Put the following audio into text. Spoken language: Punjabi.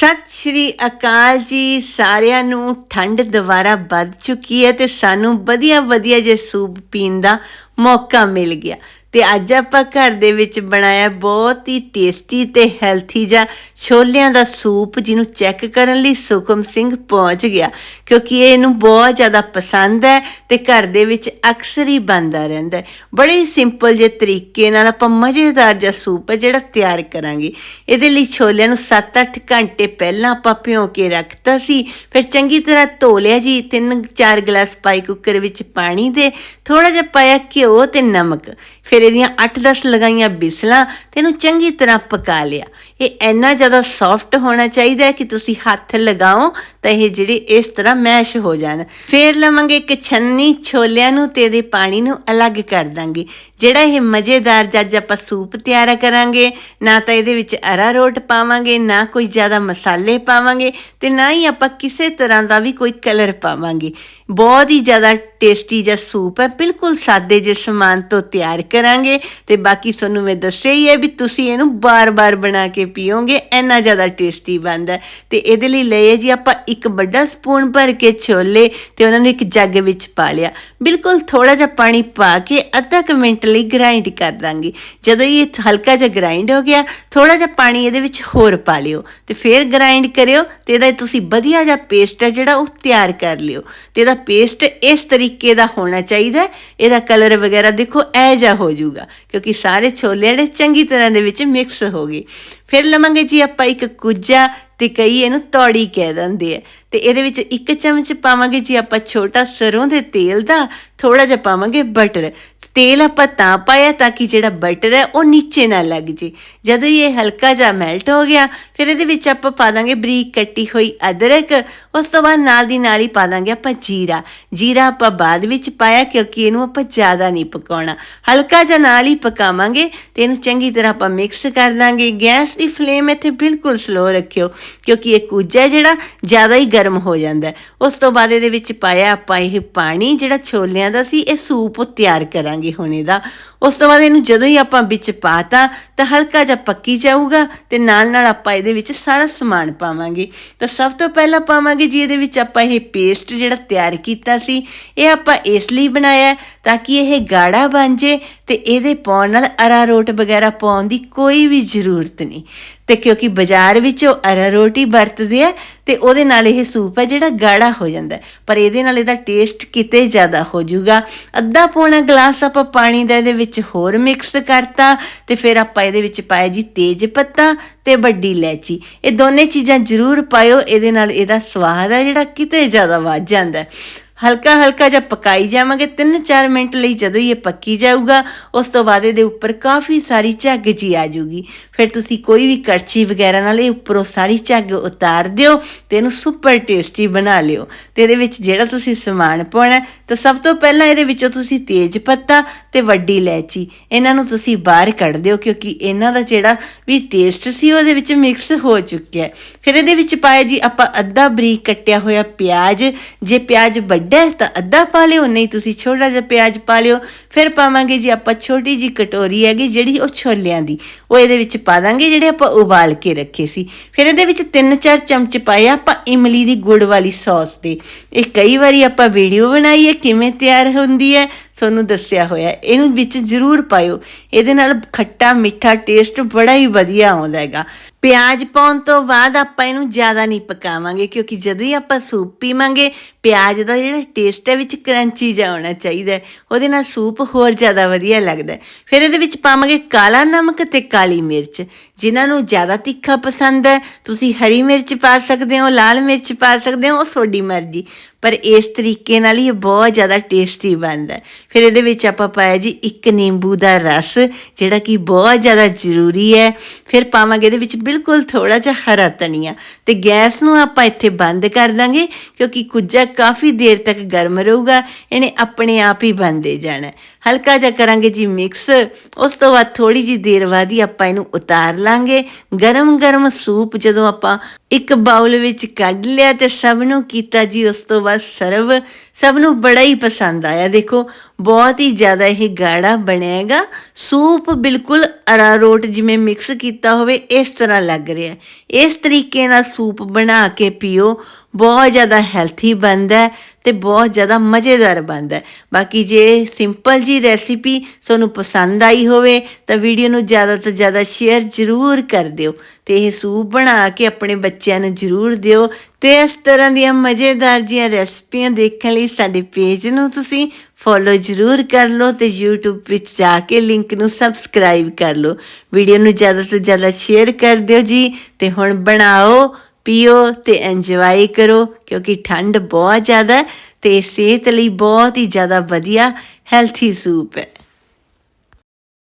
ਸਤਿ ਸ਼੍ਰੀ ਅਕਾਲ ਜੀ। ਸਾਰਿਆਂ ਨੂੰ ਠੰਡ ਦੁਬਾਰਾ ਵੱਧ ਚੁੱਕੀ ਹੈ ਤੇ ਸਾਨੂੰ ਵਧੀਆ ਵਧੀਆ ਜੇ ਸੂਪ ਪੀਣ ਦਾ ਮੌਕਾ ਮਿਲ ਗਿਆ। ਤੇ ਅੱਜ ਆਪਾਂ ਘਰ ਦੇ ਵਿੱਚ ਬਣਾਇਆ ਬਹੁਤ ਹੀ ਟੇਸਟੀ ਤੇ ਹੈਲਥੀ ਜਿਹਾ ਛੋਲਿਆਂ ਦਾ ਸੂਪ, ਜਿਹਨੂੰ ਚੈੱਕ ਕਰਨ ਲਈ ਸੁਖਮ ਸਿੰਘ ਪਹੁੰਚ ਗਿਆ, ਕਿਉਂਕਿ ਇਹ ਇਹਨੂੰ ਬਹੁਤ ਜ਼ਿਆਦਾ ਪਸੰਦ ਹੈ ਤੇ ਘਰ ਦੇ ਵਿੱਚ ਅਕਸਰ ਹੀ ਬਣਦਾ ਰਹਿੰਦਾ ਹੈ। ਬੜੇ ਹੀ ਸਿੰਪਲ ਜਿਹੇ ਤਰੀਕੇ ਨਾਲ ਆਪਾਂ ਮਜ਼ੇਦਾਰ ਜਿਹਾ ਸੂਪ ਹੈ ਜਿਹੜਾ ਤਿਆਰ ਕਰਾਂਗੇ। ਇਹਦੇ ਲਈ ਛੋਲਿਆਂ ਨੂੰ 7-8 ਘੰਟੇ ਪਹਿਲਾਂ ਆਪਾਂ ਭਿਓ ਕੇ ਰੱਖਤਾ ਸੀ। ਫਿਰ ਚੰਗੀ ਤਰ੍ਹਾਂ ਧੋ ਲਿਆ ਜੀ 3-4 ਗਲਾਸ ਪਾਈ ਕੁੱਕਰ ਵਿੱਚ ਪਾਣੀ ਦੇ ਥੋੜਾ ਜਿਹਾ ਪਾਇਆ ਘਿਓ ਤੇ ਨਮਕ। ਫਿਰ ਇਹਦੀਆਂ 8-10 ਲਗਾਈਆਂ ਬਿਸਲਾਂ ਤੇ ਇਹਨੂੰ ਚੰਗੀ ਤਰ੍ਹਾਂ ਪਕਾ ਲਿਆ। ਇਹ ਇੰਨਾ ਜ਼ਿਆਦਾ ਸੌਫਟ ਹੋਣਾ ਚਾਹੀਦਾ ਹੈ ਕਿ ਤੁਸੀਂ ਹੱਥ ਲਗਾਓ ਤਾਂ ਇਹ ਜਿਹੜੇ ਇਸ ਤਰ੍ਹਾਂ ਮੈਸ਼ ਹੋ ਜਾਣ। ਫਿਰ ਲਵਾਂਗੇ ਇੱਕ ਛੰਨੀ ਛੋਲਿਆਂ ਨੂੰ ਤੇ ਇਹਦੇ ਪਾਣੀ ਨੂੰ ਅਲੱਗ ਕਰ ਦਾਂਗੇ। ਜਿਹੜਾ ਇਹ ਮਜ਼ੇਦਾਰ ਜੱਜ ਆਪਾਂ ਸੂਪ ਤਿਆਰ ਕਰਾਂਗੇ, ਨਾ ਤਾਂ ਇਹਦੇ ਵਿੱਚ ਅਰਾਰੋਟ ਪਾਵਾਂਗੇ, ਨਾ ਕੋਈ ਜ਼ਿਆਦਾ ਮਸਾਲੇ ਪਾਵਾਂਗੇ ਤੇ ਨਾ ਹੀ ਆਪਾਂ ਕਿਸੇ ਤਰ੍ਹਾਂ ਦਾ ਵੀ ਕੋਈ ਕਲਰ ਪਾਵਾਂਗੇ। ਬਹੁਤ ਹੀ ਜ਼ਿਆਦਾ ਟੇਸਟੀ ਜਿਹਾ ਸੂਪ ਹੈ, ਬਿਲਕੁਲ ਸਾਦੇ ਜਿਹੇ ਸਮਾਨ ਤੋਂ ਤਿਆਰ ਕਰਾਂਗੇ ਤੇ ਬਾਕੀ ਤੁਹਾਨੂੰ ਮੈਂ ਦੱਸਿਆ ਹੀ ਹੈ ਵੀ ਤੁਸੀਂ ਇਹਨੂੰ ਬਾਰ-ਬਾਰ ਬਣਾ ਕੇ ਪੀਓਗੇ, ਇੰਨਾ ਜ਼ਿਆਦਾ ਟੇਸਟੀ ਬਣਦਾ ਤੇ ਇਹਦੇ ਲਈ ਲਏ ਜੀ ਆਪਾਂ ਇੱਕ ਵੱਡਾ ਸਪੂਨ ਭਰ ਕੇ ਛੋਲੇ ਤੇ ਉਹਨਾਂ ਨੂੰ ਇੱਕ ਜੱਗ ਵਿੱਚ ਪਾ ਲਿਆ। ਬਿਲਕੁਲ ਥੋੜਾ ਜਿਹਾ ਪਾਣੀ ਪਾ ਕੇ ਅੱਧਾ ਕੁ ਮਿੰਟ ਲਈ ਗ੍ਰਾਈਂਡ ਕਰ ਦਾਂਗੇ। ਜਦੋਂ ਇਹ ਹਲਕਾ ਜਿਹਾ ਗ੍ਰਾਈਂਡ ਹੋ ਗਿਆ ਥੋੜਾ ਜਿਹਾ ਪਾਣੀ ਇਹਦੇ ਵਿੱਚ ਹੋਰ ਪਾ ਲਿਓ ਤੇ ਫਿਰ ਗ੍ਰਾਈਂਡ ਕਰਿਓ ਤੇ ਇਹਦਾ ਤੁਸੀਂ ਵਧੀਆ ਜਿਹਾ ਪੇਸਟ ਹੈ ਜਿਹੜਾ ਉਹ ਤਿਆਰ ਕਰ ਲਿਓ। ਤੇ ਇਹਦਾ ਪੇਸਟ ਇਸ ਤਰੀਕੇ ਦਾ ਹੋਣਾ ਚਾਹੀਦਾ ਇਹਦਾ ਕਲਰ ਵਗੈਰਾ ਦੇਖੋ ਐ ਜਾ ਹੋ ਜਾਊਗਾ, ਕਿਉਂਕਿ ਸਾਰੇ ਛੋਲੇ ਜਿਹੜੇ ਚੰਗੀ ਤਰ੍ਹਾਂ ਦੇ ਵਿੱਚ ਮਿਕਸ ਹੋ ਗਏ। ਫਿਰ ਲਵਾਂਗੇ ਜੀ ਆਪਾਂ ਇੱਕ ਕੁੱਜਾ ਤੇ ਕਈ ਇਹਨੂੰ ਤੌੜੀ ਕਹਿ ਦਿੰਦੇ ਆ। ਤੇ ਇਹਦੇ ਵਿੱਚ ਇੱਕ ਚਮਚ ਪਾਵਾਂਗੇ ਜੀ ਆਪਾਂ ਛੋਟਾ ਸਰੋਂ ਦੇ ਤੇਲ ਦਾ ਥੋੜਾ ਜਿਹਾ ਪਾਵਾਂਗੇ ਬਟਰ ਤੇਲ ਆਪਾਂ ਤਾਂ ਪਾਇਆ ਤਾਂ ਕਿ ਜਿਹੜਾ ਬਟਰ ਹੈ ਉਹ ਨੀਚੇ ਨਾ ਲੱਗ ਜੇ। ਜਦੋਂ ਇਹ ਹਲਕਾ ਜਿਹਾ ਮੈਲਟ ਹੋ ਗਿਆ, ਫਿਰ ਇਹਦੇ ਵਿੱਚ ਆਪਾਂ ਪਾ ਦਾਂਗੇ ਬਰੀਕ ਕੱਟੀ ਹੋਈ ਅਦਰਕ। ਉਸ ਤੋਂ ਬਾਅਦ ਨਾਲ ਦੀ ਨਾਲ ਹੀ ਪਾ ਦਾਂਗੇ ਆਪਾਂ ਜੀਰਾ। ਜੀਰਾ ਆਪਾਂ ਬਾਅਦ ਵਿੱਚ ਪਾਇਆ ਕਿਉਂਕਿ ਇਹਨੂੰ ਆਪਾਂ ਜ਼ਿਆਦਾ ਨਹੀਂ ਪਕਾਉਣਾ। ਹਲਕਾ ਜਿਹਾ ਨਾਲ ਹੀ ਪਕਾਵਾਂਗੇ ਤੇ ਇਹਨੂੰ ਚੰਗੀ ਤਰ੍ਹਾਂ ਆਪਾਂ ਮਿਕਸ ਕਰ ਦਾਂਗੇ। ਗੈਸ ਦੀ ਫਲੇਮ ਇੱਥੇ ਬਿਲਕੁਲ ਸਲੋ ਰੱਖਿਓ, ਕਿਉਂਕਿ ਇਹ ਕੁੱਜਾ ਜਿਹੜਾ ਜ਼ਿਆਦਾ ਹੀ ਗਰਮ ਹੋ ਜਾਂਦਾ ਉਸ ਤੋਂ ਬਾਅਦ ਇਹਦੇ ਵਿੱਚ ਪਾਇਆ ਆਪਾਂ ਇਹ ਪਾਣੀ ਜਿਹੜਾ ਛੋਲਿਆਂ ਦਾ ਸੀ, ਇਹ ਸੂਪ ਤਿਆਰ ਕਰਾਂਗੇ। ਹੁਣ ਇਹਦਾ ਉਸ ਤੋਂ ਬਾਅਦ ਇਹਨੂੰ ਜਦੋਂ ਹੀ ਆਪਾਂ ਵਿੱਚ ਪਾਤਾ, ਤਾਂ ਹਲਕਾ ਜਿਹਾ ਪੱਕੀ ਜਾਊਗਾ ਤੇ ਨਾਲ ਨਾਲ ਆਪਾਂ ਇਹਦੇ ਵਿੱਚ ਸਾਰਾ ਸਮਾਨ ਪਾਵਾਂਗੇ। ਤਾਂ ਸਭ ਤੋਂ ਪਹਿਲਾਂ ਪਾਵਾਂਗੇ ਜੀ, ਇਹਦੇ ਵਿੱਚ ਆਪਾਂ ਇਹ ਪੇਸਟ ਜਿਹੜਾ ਤਿਆਰ ਕੀਤਾ ਸੀ, ਇਹ ਆਪਾਂ ਇਸ ਲਈ ਬਣਾਇਆ ਤਾਂ ਕਿ ਇਹ ਗਾੜਾ ਬਣ ਜੇ ਤੇ ਇਹਦੇ ਪਾਉਣ ਨਾਲ ਅਰਾਰੋਟ ਵਗੈਰਾ ਪਾਉਣ ਦੀ ਕੋਈ ਵੀ ਜ਼ਰੂਰਤ ਨਹੀਂ। ਤੇ ਕਿਉਂਕਿ ਬਾਜ਼ਾਰ ਵਿੱਚ ਉਹ ਅਰਾਰੋਟ ਵਰਤਦੇ ਆ ਤੇ ਉਹਦੇ ਨਾਲ ਇਹ ਸੂਪ ਹੈ ਜਿਹੜਾ ਗਾੜਾ ਹੋ ਜਾਂਦਾ ਪਰ ਇਹਦੇ ਨਾਲ ਇਹਦਾ ਟੇਸਟ ਕਿਤੇ ਜ਼ਿਆਦਾ ਹੋ ਜਾਊਗਾ। ਅੱਧਾ ਪੌਣਾ ਗਲਾਸ ਆਪਾਂ ਪਾਣੀ ਦਾ ਇਹਦੇ ਵਿੱਚ ਹੋਰ ਮਿਕਸ ਕਰਤਾ ਤੇ ਫਿਰ ਆਪਾਂ ਇਹਦੇ ਵਿੱਚ ਪਾਇਆ ਜੀ ਤੇਜ ਪੱਤਾ ਤੇ ਵੱਡੀ ਇਲਾਇਚੀ। ਇਹ ਦੋਨੇ ਚੀਜ਼ਾਂ ਜ਼ਰੂਰ ਪਾਇਓ, ਇਹਦੇ ਨਾਲ ਇਹਦਾ ਸਵਾਦ ਹੈ ਜਿਹੜਾ ਕਿਤੇ ਜ਼ਿਆਦਾ ਵੱਧ ਜਾਂਦਾ ਹਲਕਾ ਹਲਕਾ ਜਿਹਾ ਪਕਾਈ ਜਾਵਾਂਗੇ 3-4 ਮਿੰਟ ਲਈ ਜਦੋਂ ਇਹ ਪੱਕੀ ਜਾਊਗਾ, ਉਸ ਤੋਂ ਬਾਅਦ ਇਹਦੇ ਉੱਪਰ ਕਾਫੀ ਸਾਰੀ ਝੱਗ ਜੀ ਆ ਜਾਊਗੀ। ਫਿਰ ਤੁਸੀਂ ਕੋਈ ਵੀ ਕੜਛੀ ਵਗੈਰਾ ਨਾਲ ਇਹ ਉੱਪਰੋਂ ਸਾਰੀ ਝੱਗ ਉਤਾਰ ਦਿਓ ਤੇ ਇਹਨੂੰ ਸੁਪਰ ਟੇਸਟੀ ਬਣਾ ਲਿਓ। ਤੇ ਇਹਦੇ ਵਿੱਚ ਜਿਹੜਾ ਤੁਸੀਂ ਸਮਾਨ ਪਾਉਣਾ ਤਾਂ ਸਭ ਤੋਂ ਪਹਿਲਾਂ ਇਹਦੇ ਵਿੱਚੋਂ ਤੁਸੀਂ ਤੇਜ ਪੱਤਾ ਤੇ ਵੱਡੀ ਇਲਾਇਚੀ, ਇਹਨਾਂ ਨੂੰ ਤੁਸੀਂ ਬਾਹਰ ਕੱਢ ਦਿਓ, ਕਿਉਂਕਿ ਇਹਨਾਂ ਦਾ ਜਿਹੜਾ ਵੀ ਟੇਸਟ ਸੀ ਉਹਦੇ ਵਿੱਚ ਮਿਕਸ ਹੋ ਚੁੱਕਿਆ ਹੈ। ਫਿਰ ਇਹਦੇ ਵਿੱਚ ਪਾਇਆ ਜੀ ਆਪਾਂ ਅੱਧਾ ਬਰੀਕ ਕੱਟਿਆ ਹੋਇਆ ਪਿਆਜ਼, ਜੇ ਪਿਆਜ਼ ਵੱਡਾ ਹੈ ਤਾਂ ਅੱਧਾ ਪਾ ਲਿਓ, ਨਹੀਂ ਤੁਸੀਂ ਛੋਟਾ ਜਿਹਾ ਪਿਆਜ਼ ਪਾ ਲਿਓ, ਫਿਰ ਪਾਵਾਂਗੇ ਜੀ ਆਪਾਂ ਛੋਟੀ ਜੀ ਕਟੋਰੀ ਹੈਗੀ ਜਿਹੜੀ ਉਹ ਛੋਲਿਆਂ ਦੀ। ਉਹ ਇਹਦੇ ਵਿੱਚ ਪਾ ਦਾਂਗੇ ਜਿਹੜੇ ਆਪਾਂ ਉਬਾਲ ਕੇ ਰੱਖੇ ਸੀ। ਫਿਰ ਇਹਦੇ ਵਿੱਚ 3-4 ਚਮਚ ਪਾਏ ਆਪਾਂ ਇਮਲੀ ਦੀ ਗੁੜ ਵਾਲੀ ਸੌਸ ਦੇ। ਇਹ ਕਈ ਵਾਰੀ ਆਪਾਂ ਵੀਡੀਓ ਬਣਾਈ ਹੈ, ਕਿਵੇਂ ਤਿਆਰ ਹੁੰਦੀ ਹੈ ਤੁਹਾਨੂੰ ਦੱਸਿਆ ਹੋਇਆ ਇਹਨੂੰ ਵਿੱਚ ਜ਼ਰੂਰ ਪਾਇਓ। ਇਹਦੇ ਨਾਲ ਖੱਟਾ ਮਿੱਠਾ ਟੇਸਟ ਬੜਾ ਹੀ ਵਧੀਆ ਆਉਂਦਾ ਹੈਗਾ। ਪਿਆਜ਼ ਪਾਉਣ ਤੋਂ ਬਾਅਦ ਆਪਾਂ ਇਹਨੂੰ ਜ਼ਿਆਦਾ ਨਹੀਂ ਪਕਾਵਾਂਗੇ, ਕਿਉਂਕਿ ਜਦੋਂ ਹੀ ਆਪਾਂ ਸੂਪ ਪੀਵਾਂਗੇ, ਪਿਆਜ਼ ਦਾ ਜਿਹੜਾ ਟੇਸਟ ਹੈ ਵਿੱਚ ਕਰੰਚੀ ਜਿਹਾ ਹੋਣਾ ਚਾਹੀਦਾ ਹੈ। ਉਹਦੇ ਨਾਲ ਸੂਪ ਹੋਰ ਜ਼ਿਆਦਾ ਵਧੀਆ ਲੱਗਦਾ ਹੈ। ਫਿਰ ਇਹਦੇ ਵਿੱਚ ਪਾਵਾਂਗੇ ਕਾਲਾ ਨਮਕ ਤੇ ਕਾਲੀ ਮਿਰਚ। ਜਿਨ੍ਹਾਂ ਨੂੰ ਜ਼ਿਆਦਾ ਤਿੱਖਾ ਪਸੰਦ ਹੈ, ਤੁਸੀਂ ਹਰੀ ਮਿਰਚ ਪਾ ਸਕਦੇ ਹੋ, ਲਾਲ ਮਿਰਚ ਪਾ ਸਕਦੇ ਹੋ, ਉਹ ਤੁਹਾਡੀ ਮਰਜ਼ੀ। ਪਰ ਇਸ ਤਰੀਕੇ ਨਾਲ ਹੀ ਇਹ ਬਹੁਤ ਜ਼ਿਆਦਾ ਟੇਸਟੀ ਬਣਦਾ ਹੈ। ਫਿਰ ਇਹਦੇ ਵਿੱਚ ਆਪਾਂ ਪਾਇਆ ਜੀ ਇੱਕ ਨਿੰਬੂ ਦਾ ਰਸ, ਜਿਹੜਾ ਕਿ ਬਹੁਤ ਜ਼ਿਆਦਾ ਜ਼ਰੂਰੀ ਹੈ। ਫਿਰ ਪਾਵਾਂਗੇ ਇਹਦੇ ਵਿੱਚ ਬਿਲਕੁਲ ਥੋੜਾ ਜਿਹਾ ਹਰਾ ਧਨੀਆ ਤੇ ਗੈਸ ਨੂੰ ਆਪਾਂ ਇੱਥੇ ਬੰਦ ਕਰ ਦਾਂਗੇ, ਕਿਉਂਕਿ ਕੁੱਜਾ ਕਾਫੀ ਦੇਰ ਤੱਕ ਗਰਮ ਰਹੂਗਾ, ਇਹਨੇ ਆਪਣੇ ਆਪ ਹੀ ਬਣਦੇ ਜਾਣਾ। ਹਲਕਾ ਜਿਹਾ ਕਰਾਂਗੇ ਜੀ ਮਿਕਸ ਉਸ ਤੋਂ ਬਾਅਦ ਥੋੜੀ ਜੀ ਦੇਰ ਬਾਅਦ ਹੀ ਆਪਾਂ ਇਹਨੂੰ ਉਤਾਰ ਲਾਂਗੇ। ਗਰਮ ਗਰਮ ਸੂਪ ਜਦੋਂ ਆਪਾਂ ਇੱਕ ਬਾਉਲ ਵਿੱਚ ਕੱਢ ਲਿਆ ਤੇ ਸਭ ਨੂੰ ਕੀਤਾ ਜੀ ਉਸ ਤੋਂ ਬਾਅਦ ਸਰਵ। ਸਭ ਨੂੰ ਬੜਾ ਹੀ ਪਸੰਦ ਆਇਆ। ਦੇਖੋ, ਬਹੁਤ ਹੀ ਜ਼ਿਆਦਾ ਇਹ ਗਾੜਾ ਬਣੇਗਾ ਸੂਪ ਬਿਲਕੁਲ ਅਰਾਰੋਟ ਜਿਵੇਂ ਮਿਕਸ ਕੀਤਾ ਹੋਵੇ, ਇਸ ਤਰ੍ਹਾਂ ਲੱਗ ਰਿਹਾ। ਇਸ ਤਰੀਕੇ ਨਾਲ ਸੂਪ ਬਣਾ ਕੇ ਪੀਓ। ਬਹੁਤ ਜ਼ਿਆਦਾ ਹੈਲਥੀ ਬਣਦਾ ਹੈ ਤੇ ਬਹੁਤ ਜ਼ਿਆਦਾ ਮਜ਼ੇਦਾਰ ਬਣਦਾ ਬਾਕੀ ਜੇ ਸਿੰਪਲ ਜੀ ਰੈਸਿਪੀ ਤੁਹਾਨੂੰ ਪਸੰਦ ਆਈ ਹੋਵੇ, ਤਾਂ ਵੀਡੀਓ ਨੂੰ ਜ਼ਿਆਦਾ ਤੋਂ ਜ਼ਿਆਦਾ ਸ਼ੇਅਰ ਜ਼ਰੂਰ ਕਰ ਦਿਓ ਤੇ ਇਹ ਸੂਪ ਬਣਾ ਕੇ ਆਪਣੇ ਬੱਚਿਆਂ ਨੂੰ ਜ਼ਰੂਰ ਦਿਓ ਤੇ ਇਸ ਤਰ੍ਹਾਂ ਦੀਆਂ ਮਜ਼ੇਦਾਰ ਜੀਆਂ ਰੈਸਪੀਆਂ ਦੇਖਣ ਲਈ ਸਾਡੇ ਪੇਜ ਨੂੰ ਤੁਸੀਂ ਫੋਲੋ ਜ਼ਰੂਰ ਕਰ ਲਓ ਤੇ YouTube ਵਿੱਚ ਜਾ ਕੇ ਲਿੰਕ ਨੂੰ ਸਬਸਕ੍ਰਾਈਬ ਕਰ ਲਓ। ਵੀਡੀਓ ਨੂੰ ਜ਼ਿਆਦਾ ਤੋਂ ਜ਼ਿਆਦਾ ਸ਼ੇਅਰ ਕਰ ਦਿਓ ਜੀ ਤੇ ਹੁਣ ਬਣਾਓ ਪੀਓ ਤੇ ਇੰਜੋਏ ਕਰੋ, ਕਿਉਂਕਿ ਠੰਡ ਬਹੁਤ ਜ਼ਿਆਦਾ ਹੈ ਤੇ ਸਿਹਤ ਲਈ ਬਹੁਤ ਹੀ ਜ਼ਿਆਦਾ ਵਧੀਆ ਹੈਲਥੀ ਸੂਪ ਹੈ।